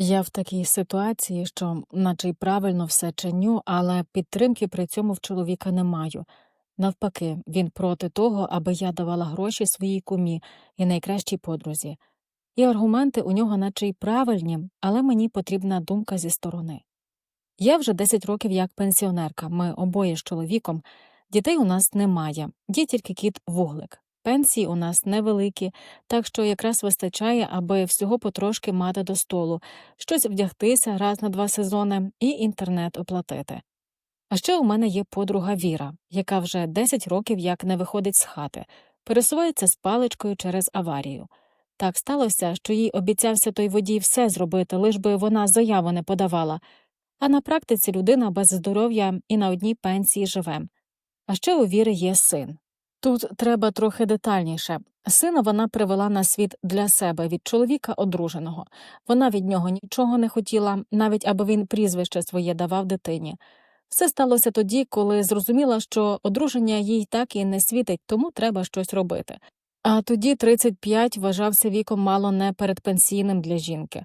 Я в такій ситуації, що наче й правильно все чиню, але підтримки при цьому в чоловіка не маю. Навпаки, він проти того, аби я давала гроші своїй кумі і найкращій подрузі. І аргументи у нього наче й правильні, але мені потрібна думка зі сторони. Я вже 10 років як пенсіонерка, ми обоє з чоловіком, дітей у нас немає, є тільки кіт вуглик. Пенсії у нас невеликі, так що якраз вистачає, аби всього потрошки мати до столу, щось вдягтися раз на два сезони і інтернет оплатити. А ще у мене є подруга Віра, яка вже 10 років як не виходить з хати, пересувається з паличкою через аварію. Так сталося, що їй обіцявся той водій все зробити, лиш би вона заяву не подавала, а на практиці людина без здоров'я і на одній пенсії живе. А ще у Віри є син. Тут треба трохи детальніше. Сина вона привела на світ для себе від чоловіка одруженого. Вона від нього нічого не хотіла, навіть аби він прізвище своє давав дитині. Все сталося тоді, коли зрозуміла, що одруження їй так і не світить, тому треба щось робити. А тоді 35 вважався віком мало не передпенсійним для жінки.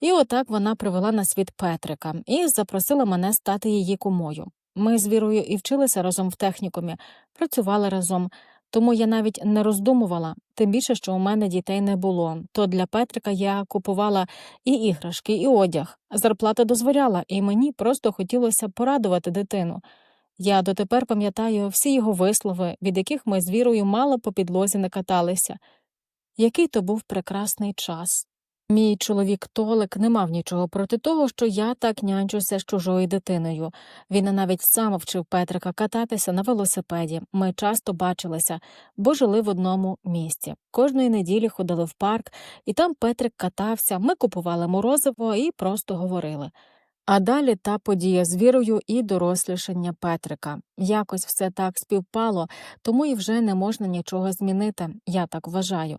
І отак вона привела на світ Петрика і запросила мене стати її кумою. Ми з Вірою і вчилися разом в технікумі, працювали разом, тому я навіть не роздумувала, тим більше, що у мене дітей не було. То для Петрика я купувала і іграшки, і одяг. Зарплата дозволяла, і мені просто хотілося порадувати дитину. Я дотепер пам'ятаю всі його вислови, від яких ми з Вірою мало по підлозі не каталися. Який то був прекрасний час. Мій чоловік Толик не мав нічого проти того, що я так нянчуся з чужою дитиною. Він навіть сам вчив Петрика кататися на велосипеді. Ми часто бачилися, бо жили в одному місті. Кожної неділі ходили в парк, і там Петрик катався, ми купували морозиво і просто говорили. А далі та подія з вірою і дорослішання Петрика. Якось все так співпало, тому і вже не можна нічого змінити, я так вважаю.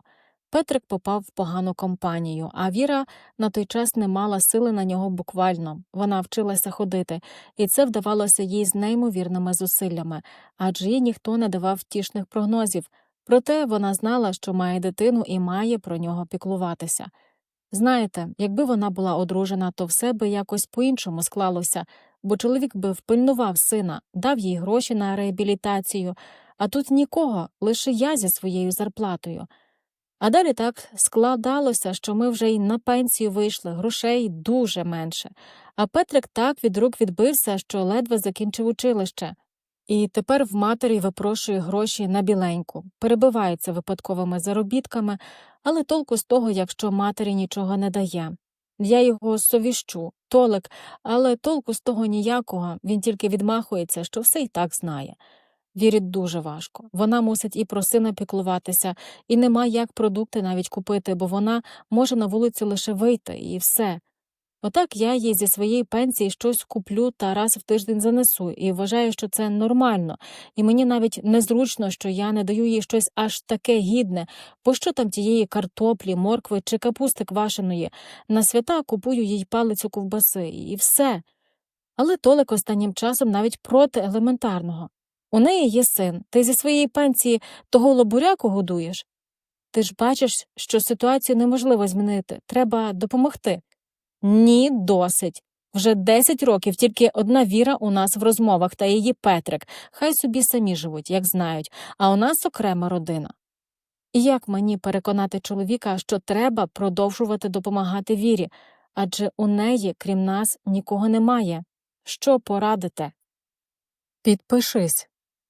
Петрик попав в погану компанію, а Віра на той час не мала сили на нього буквально. Вона вчилася ходити, і це вдавалося їй з неймовірними зусиллями, адже їй ніхто не давав втішних прогнозів. Проте вона знала, що має дитину і має про нього піклуватися. Знаєте, якби вона була одружена, то все би якось по-іншому склалося, бо чоловік би впильнував сина, дав їй гроші на реабілітацію, а тут нікого, лише я зі своєю зарплатою. А далі так складалося, що ми вже й на пенсію вийшли, грошей дуже менше. А Петрик так від рук відбився, що ледве закінчив училище. І тепер в матері випрошує гроші на біленьку, перебивається випадковими заробітками, але толку з того, якщо матері нічого не дає. Я його совіщу, толик, але толку з того ніякого, він тільки відмахується, що все й так знає. Вірить дуже важко. Вона мусить і про сина піклуватися, і нема як продукти навіть купити, бо вона може на вулицю лише вийти, і все. Отак я їй зі своєї пенсії щось куплю та раз в тиждень занесу, і вважаю, що це нормально, і мені навіть незручно, що я не даю їй щось аж таке гідне, бо що там тієї картоплі, моркви чи капусти квашеної. На свята купую їй палицю ковбаси, і все. Але Толик останнім часом навіть проти елементарного. У неї є син, ти зі своєї пенсії того лобуряку годуєш. Ти ж бачиш, що ситуацію неможливо змінити, треба допомогти. Ні, досить. Вже десять років тільки одна віра у нас в розмовах та її Петрик, хай собі самі живуть, як знають, а у нас окрема родина. І як мені переконати чоловіка, що треба продовжувати допомагати вірі, адже у неї, крім нас, нікого немає. Що порадите? Підпишись.